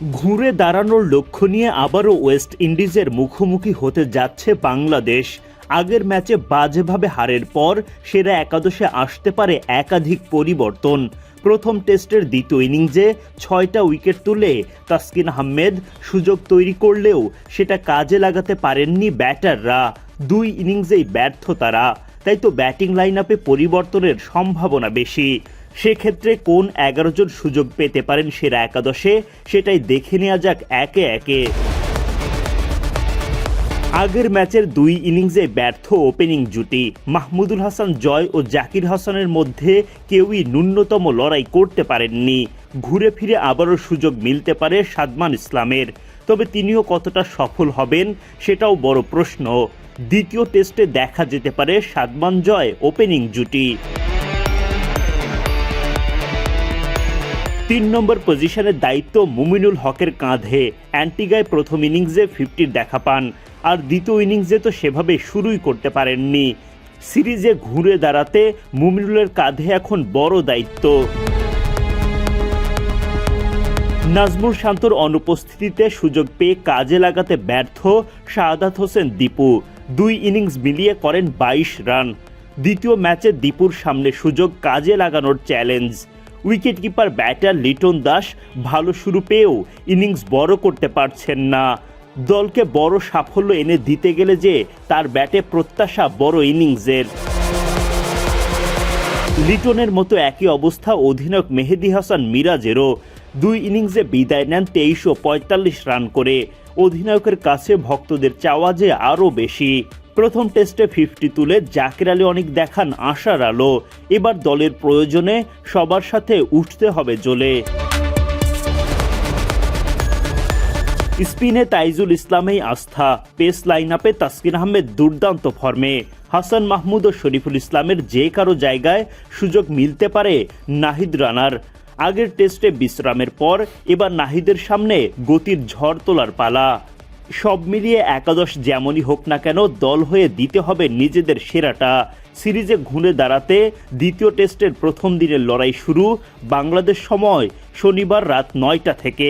ঘুরে দাঁড়ানোর লক্ষ্য নিয়ে আবারও ওয়েস্ট ইন্ডিজের মুখোমুখি হতে যাচ্ছে বাংলাদেশ। আগের ম্যাচে বাজেভাবে হারের পর সেরা একাদশে আসতে পারে একাধিক পরিবর্তন। প্রথম টেস্টের দ্বিতীয় ইনিংসে ছয়টা উইকেট তুলে তাসকিন আহমেদ সুযোগ তৈরি করলেও সেটা কাজে লাগাতে পারেননি ব্যাটাররা। দুই ইনিংসেই ব্যর্থ তারা। তাই তো ব্যাটিং লাইন আপে পরিবর্তনের সম্ভাবনা বেশি। সেক্ষেত্রে কোন এগারো জন সুযোগ পেতে পারেন সেরা একাদশে, সেটাই দেখে নেওয়া যাক একে একে। আগের ম্যাচের দুই ইনিংসে ব্যর্থ ওপেনিং জুটি। মাহমুদুল হাসান জয় ও জাকির হাসানের মধ্যে কেউই ন্যূনতম লড়াই করতে পারেননি। ঘুরে ফিরে আবারও সুযোগ মিলতে পারে সাদমান ইসলামের। তবে তিনিও কতটা সফল হবেন, সেটাও বড় প্রশ্ন। দ্বিতীয় টেস্টে দেখা যেতে পারে সাদমান জয় ওপেনিং জুটি। তিন নম্বর পজিশনের দায়িত্ব মুমিনুল হকের কাঁধে। অ্যান্টিগায় প্রথম ইনিংসে ফিফটির দেখা পান, আর দ্বিতীয় ইনিংসে তো সেভাবে শুরুই করতে পারেননি। সিরিজে ঘুরে দাঁড়াতে মুমিনুলের কাঁধে এখন বড় দায়িত্ব। নাজমুল শান্তর অনুপস্থিতিতে সুযোগ পেয়ে কাজে লাগাতে ব্যর্থ শাহাদাত হোসেন দীপু। দুই ইনিংস মিলিয়ে করেন বাইশ রান। দ্বিতীয় ম্যাচে দীপুর সামনে সুযোগ কাজে লাগানোর challenge. Wicketkeeper, batter Liton Das ভালো শুরু পেয়েও ইনিংস বড় করতে পারছেন না। দলকে বড় সাফল্য এনে দিতে গেলে যে তার ব্যাটে প্রত্যাশা বড় ইনিংসের। লিটনের মতো একই অবস্থা অধিনায়ক মেহেদি হাসান মিরাজেরও। দুই ইনিংসে বিদায় নেন তেইশ ও পঁয়তাল্লিশ রান করে। অধিনায়কের কাছে ভক্তদের চাওয়া যে আরও বেশি। প্রথম টেস্টে ফিফটি তুলে জাকির আলী অনেক দেখান আশার আলো। এবার দলের প্রয়োজনে সবার সাথে উঠতে হবে জ্বলে স্পিনে তাইজুল ইসলামেই আস্থা। পেস লাইন আপে তাসকিন আহমেদ দুর্দান্ত ফর্মে। হাসান মাহমুদ ও শরীফুল ইসলামের যে কারও জায়গায় সুযোগ মিলতে পারে নাহিদ রানার। আগের টেস্টে বিশ্রামের পর এবার নাহিদের সামনে গতির ঝড় তোলার পালা। সব মিলিয়ে একাদশ যেমনই হোক না কেন দল হয়ে দিতে হবে নিজেদের সেরাটা। সিরিজে ঘুরে দাঁড়াতে দ্বিতীয় টেস্টের প্রথম দিনের লড়াই শুরু বাংলাদেশ সময় শনিবার রাত নয়টা থেকে।